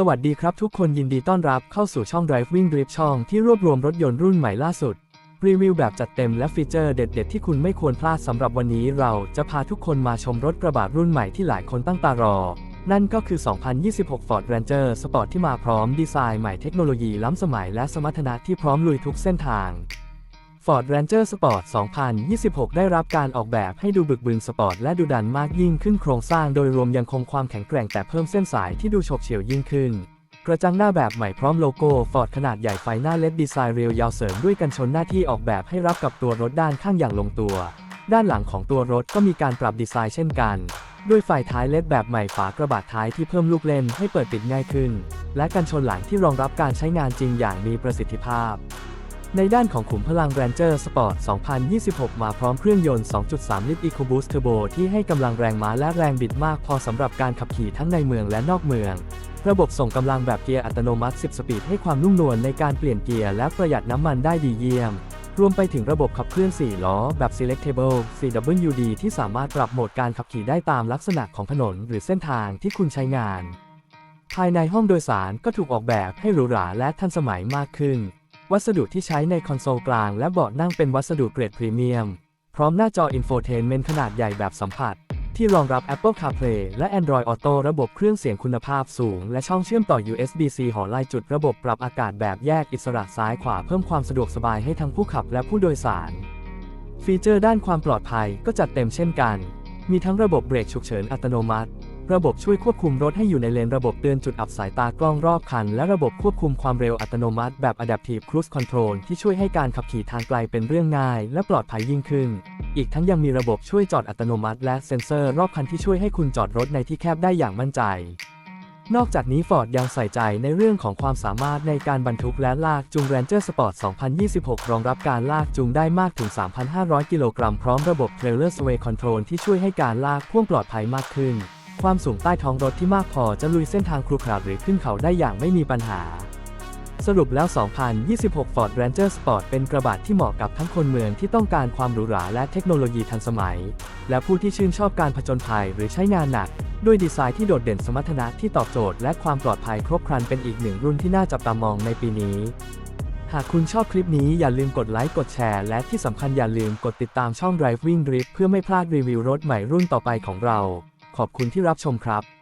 สวัสดีครับทุกคนยินดีต้อนรับเข้าสู่ช่อง Driving Drip ช่องที่รวบรวมรถยนต์รุ่นใหม่ล่าสุด รีวิวแบบจัดเต็มและฟีเจอร์เด็ด ๆ ที่คุณไม่ควรพลาดสำหรับวันนี้เราจะพาทุกคนมาชมรถกระบะรุ่นใหม่ที่หลายคนตั้งตารอ นั่นก็คือ 2026 Ford Ranger Sport ที่มาพร้อมดีไซน์ใหม่เทคโนโลยีล้ำสมัยและสมรรถนะที่พร้อมลุยทุกเส้นทาง Ford Ranger Sport 2026 ได้รับการออกแบบให้ดูบึกบึนสปอร์ตและดูดันมากยิ่งขึ้นโครงสร้างโดยรวมยังคงความแข็งแกร่งแต่เพิ่มเส้นสายที่ดูฉบเฉี่ยวยิ่งขึ้น กระจังหน้าแบบใหม่พร้อมโลโก้ Ford ขนาดใหญ่ไฟหน้าเลดดีไซน์เรียวยาวเสริมด้วยกันชนหน้าที่ออกแบบให้รับกับตัวรถด้านข้างอย่างลงตัว ด้านหลังของตัวรถก็มีการปรับดีไซน์เช่นกัน ด้วยไฟท้ายเลดแบบใหม่ฝากระบะท้ายที่เพิ่มลูกเล่นให้เปิดปิดง่ายขึ้น และกันชนหลังที่รองรับการใช้งานจริงอย่างมีประสิทธิภาพ ในด้านของขุมพลัง Ranger Sport 2026 มาพร้อมเครื่องยนต์ 2.3 ลิตร EcoBoost Turbo ที่ให้กำลังแรงม้าและแรงบิดมากพอสำหรับการขับขี่ทั้งในเมืองและนอกเมือง ระบบส่งกำลังแบบเกียร์อัตโนมัติ 10 สปีดให้ความนุ่มนวลในการเปลี่ยนเกียร์และประหยัดน้ำมันได้ดีเยี่ยม รวมไปถึงระบบขับเคลื่อน 4 ล้อ แบบ Selectable CWD ที่สามารถปรับโหมดการขับขี่ได้ตามลักษณะของถนน หรือเส้นทางที่คุณใช้งาน ภายในห้องโดยสารก็ถูกออกแบบให้หรูหราและทันสมัยมากขึ้น วัสดุที่ใช้ในคอนโซลกลางและเบาะนั่งเป็นวัสดุเกรดพรีเมียม พร้อมหน้าจออินโฟเทนเมนต์ขนาดใหญ่แบบสัมผัส ที่รองรับ Apple CarPlay และ Android Auto ระบบเครื่องเสียงคุณภาพสูง และช่องเชื่อมต่อ USB-C หอลายจุดระบบปรับอากาศแบบแยกอิสระซ้ายขวาเพิ่มความสะดวกสบายให้ทั้งผู้ขับและผู้โดยสาร ฟีเจอร์ด้านความปลอดภัยก็จัดเต็มเช่นกัน มีทั้งระบบเบรกฉุกเฉินอัตโนมัติ ระบบช่วยควบคุมรถให้อยู่ในเลน ระบบเตือนจุดอับสายตากล้องรอบคัน และระบบควบคุมความเร็วอัตโนมัติแบบ Adaptive Cruise Control ที่ช่วยให้การขับขี่ทางไกลเป็นเรื่องง่าย และปลอดภัยยิ่งขึ้น อีกทั้งยังมีระบบช่วยจอดอัตโนมัติ และเซ็นเซอร์รอบคันที่ช่วยให้คุณจอดรถในที่แคบได้อย่างมั่นใจ นอกจากนี้ Ford ยังใส่ใจในเรื่องของความสามารถในการบรรทุกและลากจูง Ranger Sport 2026 รองรับการลากจูงได้มากถึง 3,500 กิโลกรัมพร้อมระบบ Trailer Sway Control ที่ช่วยให้การลากพ่วงปลอดภัยมากขึ้น ความสูงใต้ท้องรถที่มากพอจะลุยเส้นทางครุขระหรือขึ้นเขาได้อย่างไม่มีปัญหา สรุปแล้ว 2026 Ford Ranger Sport เป็นกระบะที่เหมาะกับทั้งคนเมืองที่ต้องการความหรูหราและเทคโนโลยีทันสมัย และผู้ที่ชื่นชอบการผจญภัยหรือใช้งานหนัก ด้วยดีไซน์ที่โดดเด่นสมรรถนะที่ตอบโจทย์และความปลอดภัยครบครันเป็นอีกหนึ่งรุ่นที่น่าจับตามองในปีนี้หากคุณชอบคลิปนี้อย่าลืมกดไลค์กดแชร์ และที่สำคัญอย่าลืมกดติดตามช่อง Driving Drip เพื่อไม่พลาดรีวิวรถใหม่รุ่นต่อไปของเรา ขอบคุณที่รับชมครับ